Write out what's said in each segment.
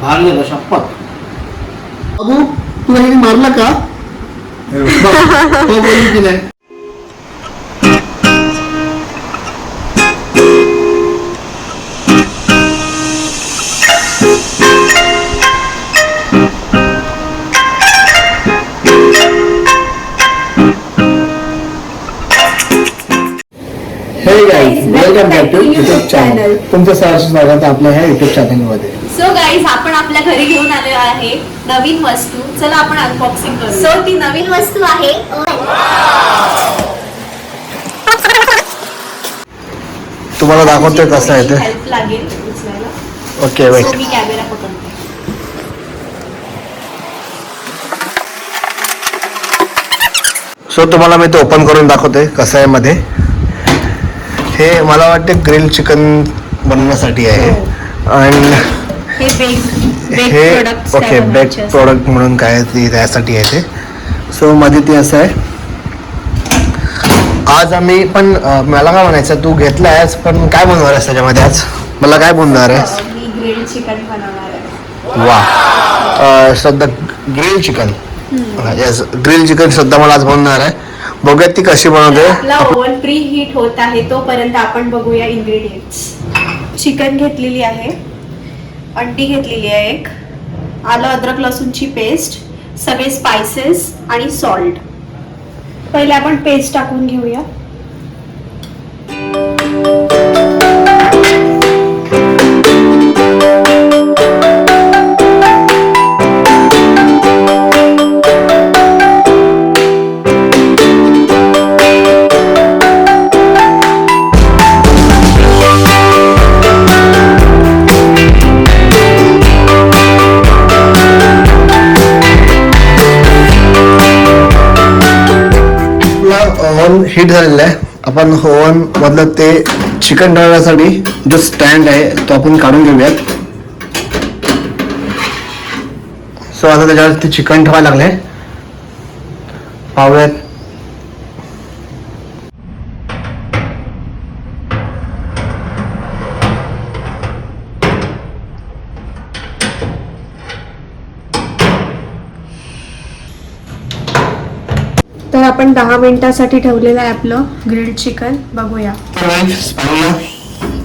भारी झालं शपथ। बाबू तुला हे मारला का? नाही। हे guys welcome back to YouTube channel तुमचं सहर्ष स्वागत आहे आपल्या ह्या युट्यूब चॅनलमध्ये सो गाईज आपण आपल्या घरी घेऊन आलेलो आहे नवीन वस्तू. चला आपण अनबॉक्सिंग करू सो ती नवीन वस्तू आहे. तुम्हाला दाखवतोय कसं आहे ते. हेल्प लागेल उचलायला. ओके सो वेट मी कॅमेरा पकडते सो तुम्हाला मी ते ओपन करून दाखवतोय कसं आहे मध्ये. हे मला वाटते ग्रिल चिकन बनवण्यासाठी आहे. आणि हे बेक हे ओके बेक प्रोडक्ट म्हणून काय ते त्यासाठी आहे ते. सो मध्ये ते असं आहे. आज आम्ही पण मला काय म्हणायचं तू घेतलं आहेस पण काय बनवणार आहेस त्याच्यामध्ये आज? मला काय बनवणार आहेस? आहे. वा Shraddha grill chicken yes grill chicken Shraddha मला आज बनवणार आहे. बघूयात ती कशी बनवते. ओव्हन प्री हीट होत आहे तोपर्यंत आपण बघूया इन्ग्रेडियंट्स चिकन घेतलेली आहे. अंडी घेतलेली आहे एक. आलं अद्रक लसूणची पेस्ट सगळे स्पायसेस आणि सॉल्ट पहिले आपण पेस्ट टाकून घेऊया. ओवन हीट झालेला आहे. आपण ओवन मधलं ते चिकन ठेवण्यासाठी जो स्टँड आहे तो आपण काढून घेऊयात. सो आता त्याच्यावर ते चिकन ठेवायला लागले पाहूयात. तर आपण दहा मिनिटासाठी ठेवलेलं आहे आपलं ग्रिल्ड चिकन बघूया.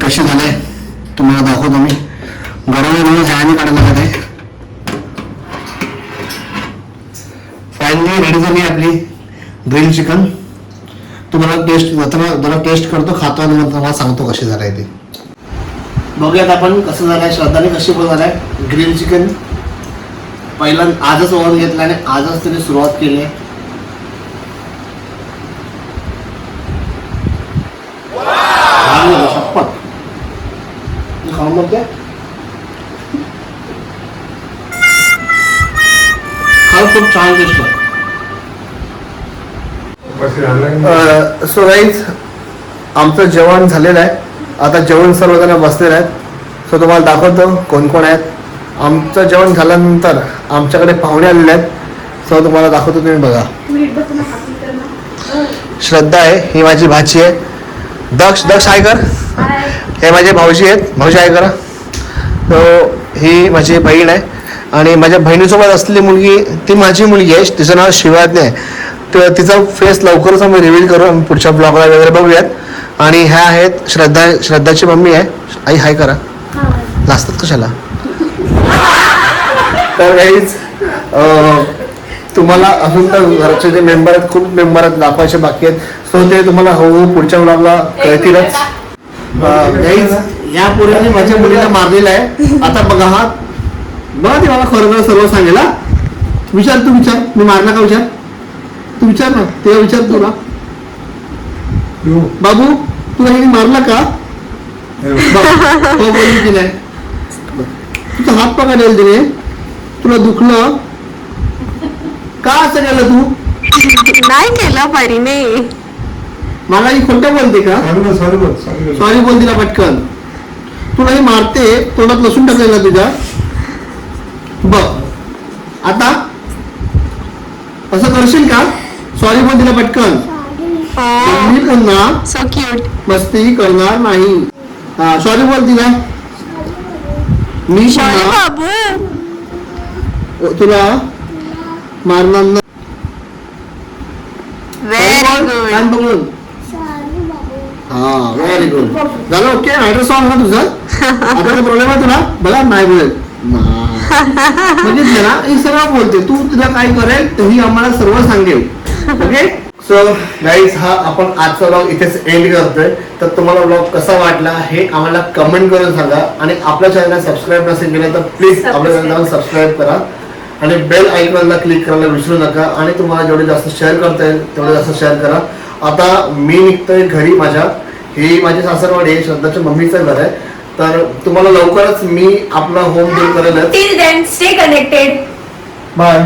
कसे झाले? तुम्हाला दाखवतो मी. गरम आहे म्हणून काढायला लागत फायनली रेडी झाली आपली ग्रिल चिकन तुम्हाला टेस्ट तुम्हाला जरा टेस्ट करतो खातो आणि मग तुम्हाला सांगतो कशी झालंय ते. बघूयात आपण कसं झालंय श्रद्धाने कशी बनवणार आहे ग्रिल चिकन पहिला आजच ओव्हन घेतला आणि आजच त्याने सुरुवात केली. आहे खूप छान सो गाईज आमचं जेवण झालेलं आहे. आता जेवण सर्वजण बसलेले आहेत. सो तुम्हाला दाखवतो कोण कोण आहेत. आमचं जेवण झाल्यानंतर आमच्याकडे पाहुणे आलेले आहेत. सो तुम्हाला दाखवतो तुम्ही बघा. श्रद्धा आहे. ही माझी भाची आहे. दक्ष दक्ष आहे कर. हे माझे भाऊजी आहेत. भाऊजी आहे करा तो ही माझी बहीण आहे. आणि माझ्या बहिणीसोबत असलेली मुलगी ती माझी मुलगी आहे. तिचं नाव शिवाज्ञा आहे. तर तिचा फेस लवकरच आम्ही रिव्हील करू. आम्ही पुढच्या ब्लॉगला वगैरे बघूयात. आणि ह्या आहेत श्रद्धा श्रद्धाची मम्मी आहे. आई हाय करा. लाजतात कशाला? तर काहीच तुम्हाला अजून तर घरचे जे मेंबर आहेत खूप मेंबर आहेत दाखवायचे बाकी आहेत. सो ते तुम्हाला हळूहळू पुढच्या ब्लॉगला कळतीलच. या पोरीने माझ्या मुलीला मारलेला आहे. आता बघा हा. बघा ते मला खरं खरं सर्व सांगेल हा. विचार तू विचार. मी मारला का विचार? तू विचार ना. ते विचार तुला बाबू तुला हे मारला का? हो नाही. तुझा हात पकडेल तिने तुला दुखलं? का असं केलं तू? नाही केलं परीने. मला ही खोटं बोलते का? सॉरी बोल तिला पटकन. तुला हे मारते तोंडात लसूण टाकलेला तुझ्या. बघ. आता असं करशील का? सॉरी बोल तिला पटकन. मी पुन्हा सो क्यूट मस्ती करणार नाही. हा सॉरी बोल तिला. मी शौर्य पुन्हा बाबू. तुला मारणार ना व्हेरी कान गुड पकडून. हा व्हेरी गुड झालं ओके ऍड्रेस ऑन ना तुझं. आता प्रॉब्लेम आहे तुला? बघा नाही बोलेल म्हणजे ना? हे सगळं बोलते. तू तुला काय करेल ही आम्हाला सर्व सांगेल. ओके सो गाईज हा आपण आजचा ब्लॉग इथेच एंड करतोय. तर तुम्हाला ब्लॉग कसा वाटला हे आम्हाला कमेंट करून सांगा. आणि आपल्या चॅनलला सबस्क्राईब नसेल केलं तर प्लीज आपल्या चॅनलला सबस्क्राईब करा. आणि बेल आयकॉनला क्लिक करायला विसरू नका. आणि तुम्हाला जेवढे जास्त शेअर करता येईल तेवढे जास्त शेअर करा. आता मी निघतोय घरी माझ्या. ही माझी सासरवाडी आहे श्रद्धाच्या मम्मीचं घर आहे. तर तुम्हाला लवकरच मी आपला होम टूर करेल till then stay connected bye